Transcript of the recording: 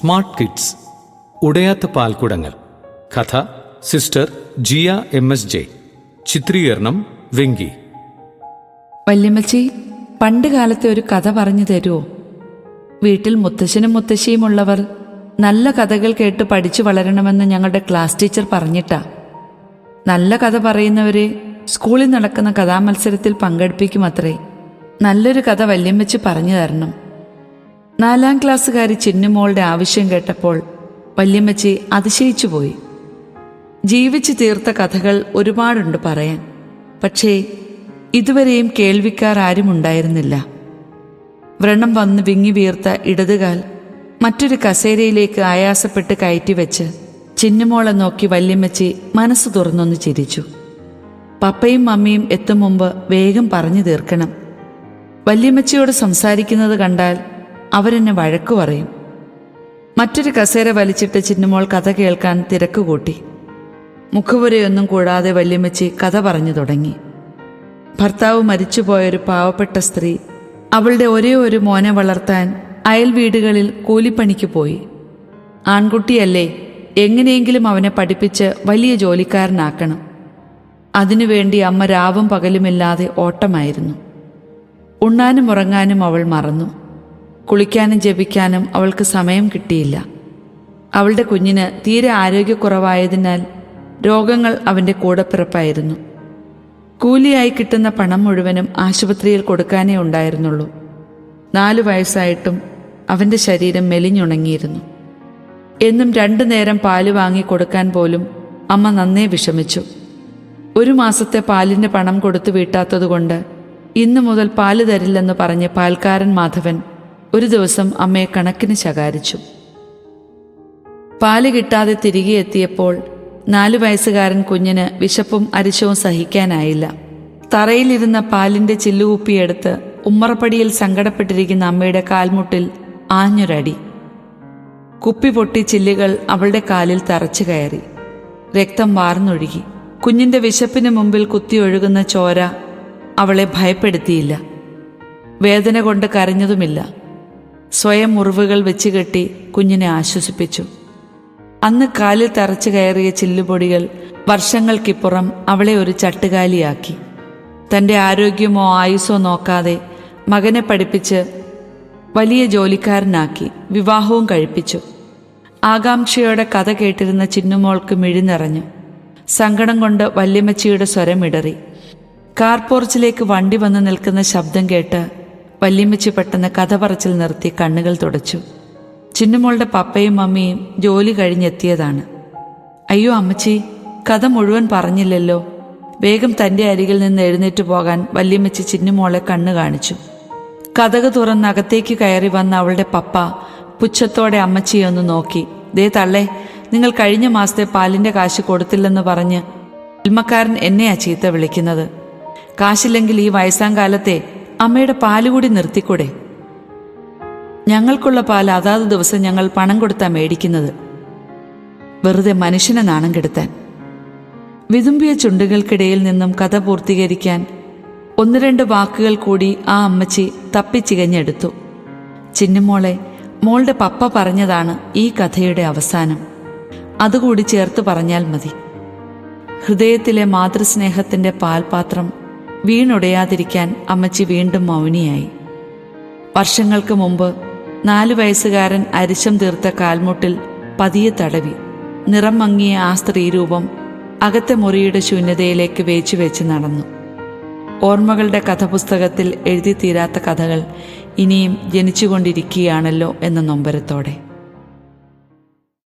Smart kids ഉടയാത്ത പാൽക്കുടങ്ങൾ. കഥ sister Jiya M S J. ചിത്രീകരണം വെങ്കി. വല്യമ്മച്ചി പണ്ട് കാലത്തെ ഒരു കഥ പറഞ്ഞു തരുമോ വീട്ടിൽ മുത്തശ്ശനും മുത്തശ്ശിയും ഉള്ളവർ നല്ല കഥകൾ കേട്ട് പഠിച്ചു വളരണമെന്ന് ഞങ്ങളുടെ ക്ലാസ് ടീച്ചർ പറഞ്ഞിട്ടാ. നല്ല കഥ പറയുന്നവരെ സ്കൂളിൽ നടക്കുന്ന കഥാമത്സരത്തിൽ പങ്കെടുപ്പിക്കും അത്രേ നല്ലൊരു കഥ വല്യമ്മച്ചി പറഞ്ഞു തരണം. നാലാം ക്ലാസ്സുകാരി ചിന്നുമോളുടെ ആവശ്യം കേട്ടപ്പോൾ വല്യമ്മച്ചി അതിശയിച്ചുപോയി. ജീവിച്ചു തീർത്ത കഥകൾ ഒരുപാടുണ്ട് പറയാൻ പക്ഷേ ഇതുവരെയും കേൾവിക്കാർ ആരും ഉണ്ടായിരുന്നില്ല വ്രണം വന്ന് വിങ്ങി വീർത്ത ഇടതുകാൽ മറ്റൊരു കസേരയിലേക്ക് ആയാസപ്പെട്ട് കയറ്റിവെച്ച് ചിന്നുമോളെ നോക്കി വല്യമ്മച്ചി മനസ്സ് തുറന്നൊന്ന് ചിരിച്ചു. പപ്പയും മമ്മിയും എത്തും മുമ്പ് വേഗം പറഞ്ഞു തീർക്കണം. വല്യമ്മച്ചിയോട് സംസാരിക്കുന്നത് കണ്ടാൽ അവരെന്നെ വഴക്കു പറയും. മറ്റൊരു കസേര വലിച്ചിട്ട് ചിന്നുമോൾ കഥ കേൾക്കാൻ തിരക്കുകൂട്ടി കൂട്ടി. മുഖവുരയൊന്നും കൂടാതെ വല്യമ്മച്ചി കഥ പറഞ്ഞു തുടങ്ങി. ഭർത്താവ് മരിച്ചുപോയൊരു പാവപ്പെട്ട സ്ത്രീ അവളുടെ ഒരേ ഒരു മോനെ വളർത്താൻ അയൽ വീടുകളിൽ കൂലിപ്പണിക്ക് പോയി. ആൺകുട്ടിയല്ലേ എങ്ങനെയെങ്കിലും അവനെ പഠിപ്പിച്ച് വലിയ ജോലിക്കാരനാക്കണം. അതിനുവേണ്ടി അമ്മ രാവും പകലുമില്ലാതെ ഓട്ടമായിരുന്നു. ഉണ്ണാനും ഉറങ്ങാനും അവൾ മറന്നു. കുളിക്കാനും ജപിക്കാനും അവൾക്ക് സമയം കിട്ടിയില്ല. അവളുടെ കുഞ്ഞിന് തീരെ ആരോഗ്യക്കുറവായതിനാൽ രോഗങ്ങൾ അവന്റെ കൂടപ്പിറപ്പായിരുന്നു കൂലിയായി കിട്ടുന്ന പണം മുഴുവനും ആശുപത്രിയിൽ കൊടുക്കാനേ ഉണ്ടായിരുന്നുള്ളൂ. നാലു വയസ്സായിട്ടും അവന്റെ ശരീരം മെലിഞ്ഞുണങ്ങിയിരുന്നു. എന്നും രണ്ടു നേരം പാൽ വാങ്ങി കൊടുക്കാൻ പോലും അമ്മ നന്നേ വിഷമിച്ചു. ഒരു മാസത്തെ പാലിന്റെ പണം കൊടുത്തു വീട്ടാത്തതുകൊണ്ട് ഇന്നു മുതൽ പാൽ തരില്ലെന്ന് പറഞ്ഞ് പാൽക്കാരൻ മാധവൻ ഒരു ദിവസം അമ്മയെ കണക്കിന് ശകാരിച്ചു. പാൽ കിട്ടാതെ തിരികെ എത്തിയപ്പോൾ നാലു വയസ്സുകാരൻ കുഞ്ഞിന് വിശപ്പും അരിശവും സഹിക്കാനായില്ല. തറയിലിരുന്ന പാലിന്റെ ചില്ലുകുപ്പിയെടുത്ത് ഉമ്മറപ്പടിയിൽ സങ്കടപ്പെട്ടിരിക്കുന്ന അമ്മയുടെ കാൽമുട്ടിൽ ആഞ്ഞൊരടി. കുപ്പി പൊട്ടി ചില്ലുകൾ അവളുടെ കാലിൽ തറച്ചു കയറി. രക്തം വാർന്നൊഴുകി. കുഞ്ഞിന്റെ വിശപ്പിന് മുമ്പിൽ കുത്തിയൊഴുകുന്ന ചോര അവളെ ഭയപ്പെടുത്തിയില്ല. വേദന കൊണ്ട് കരഞ്ഞതുമില്ല. സ്വയം മുറിവുകൾ വെച്ച് കെട്ടി കുഞ്ഞിനെ ആശ്വസിപ്പിച്ചു. അന്ന് കാലിൽ തറച്ചു കയറിയ ചില്ലുപൊടികൾ വർഷങ്ങൾക്കിപ്പുറം അവളെ ഒരു ചട്ടുകാലിയാക്കി. തന്റെ ആരോഗ്യമോ ആയുസോ നോക്കാതെ മകനെ പഠിപ്പിച്ച് വലിയ ജോലിക്കാരനാക്കി വിവാഹവും കഴിപ്പിച്ചു. ആകാംക്ഷയോടെ കഥ കേട്ടിരുന്ന ചിന്നുമോൾക്ക് മിഴി നിറഞ്ഞു സങ്കടം കൊണ്ട് വല്യമ്മച്ചിയുടെ സ്വരമിടറി കാർപോർച്ചിലേക്ക് വണ്ടി വന്ന് നിൽക്കുന്ന ശബ്ദം കേട്ട് വല്യമ്മച്ചി പെട്ടെന്ന് കഥ പറച്ചിൽ നിർത്തി കണ്ണുകൾ തുടച്ചു. ചിന്നുമോളുടെ പപ്പയും മമ്മിയും ജോലി കഴിഞ്ഞെത്തിയതാണ്. അയ്യോ അമ്മച്ചി കഥ മുഴുവൻ പറഞ്ഞില്ലല്ലോ. വേഗം തന്റെ അരികിൽ നിന്ന് എഴുന്നേറ്റ് പോകാൻ വല്യമ്മച്ചി ചിന്നുമോളെ കണ്ണു കാണിച്ചു. കഥക തുറന്ന് അകത്തേക്ക് കയറി വന്ന അവളുടെ പപ്പ പുച്ഛത്തോടെ അമ്മച്ചിയെ ഒന്ന് നോക്കി. ദേ തള്ളേ നിങ്ങൾ കഴിഞ്ഞ മാസത്തെ പാലിന്റെ കാശ് കൊടുത്തില്ലെന്ന് പറഞ്ഞ് ഇൽമക്കാരൻ എന്നെയാ ചീത്ത വിളിക്കുന്നത്. കാശില്ലെങ്കിൽ ഈ വയസ്സാം കാലത്തെ അമ്മയുടെ പാലുകൂടി നിർത്തിക്കൂടെ? ഞങ്ങൾക്കുള്ള പാൽ അതാത് ദിവസം ഞങ്ങൾ പണം കൊടുത്താ മേടിക്കുന്നത്. വെറുതെ മനുഷ്യനെ നാണം കെടുത്താൻ. വിതുമ്പിയ ചുണ്ടുകൾക്കിടയിൽ നിന്നും കഥ പൂർത്തീകരിക്കാൻ ഒന്ന് രണ്ട് വാക്കുകൾ കൂടി ആ അമ്മച്ചി തപ്പിച്ചികഞ്ഞെടുത്തു. ചിന്നുമോളെ മോളുടെ പപ്പ പറഞ്ഞതാണ് ഈ കഥയുടെ അവസാനം. അതുകൂടി ചേർത്ത് പറഞ്ഞാൽ മതി. ഹൃദയത്തിലെ മാതൃസ്നേഹത്തിന്റെ പാൽപാത്രം വീണുടയാതിരിക്കാൻ അമ്മച്ചി വീണ്ടും മൗനിയായി. വർഷങ്ങൾക്ക് മുമ്പ് നാലു വയസ്സുകാരൻ അരിശം തീർത്ത കാൽമുട്ടിൽ പതിയെ തടവി. നിറം മങ്ങിയ ആ സ്ത്രീരൂപം അകത്തെ മുറിയുടെ ശൂന്യതയിലേക്ക് വേച്ചു വെച്ച് നടന്നു. ഓർമ്മകളുടെ കഥപുസ്തകത്തിൽ എഴുതി തീരാത്ത കഥകൾ ഇനിയും ജനിച്ചുകൊണ്ടിരിക്കുകയാണല്ലോ എന്ന നൊമ്പരത്തോടെ.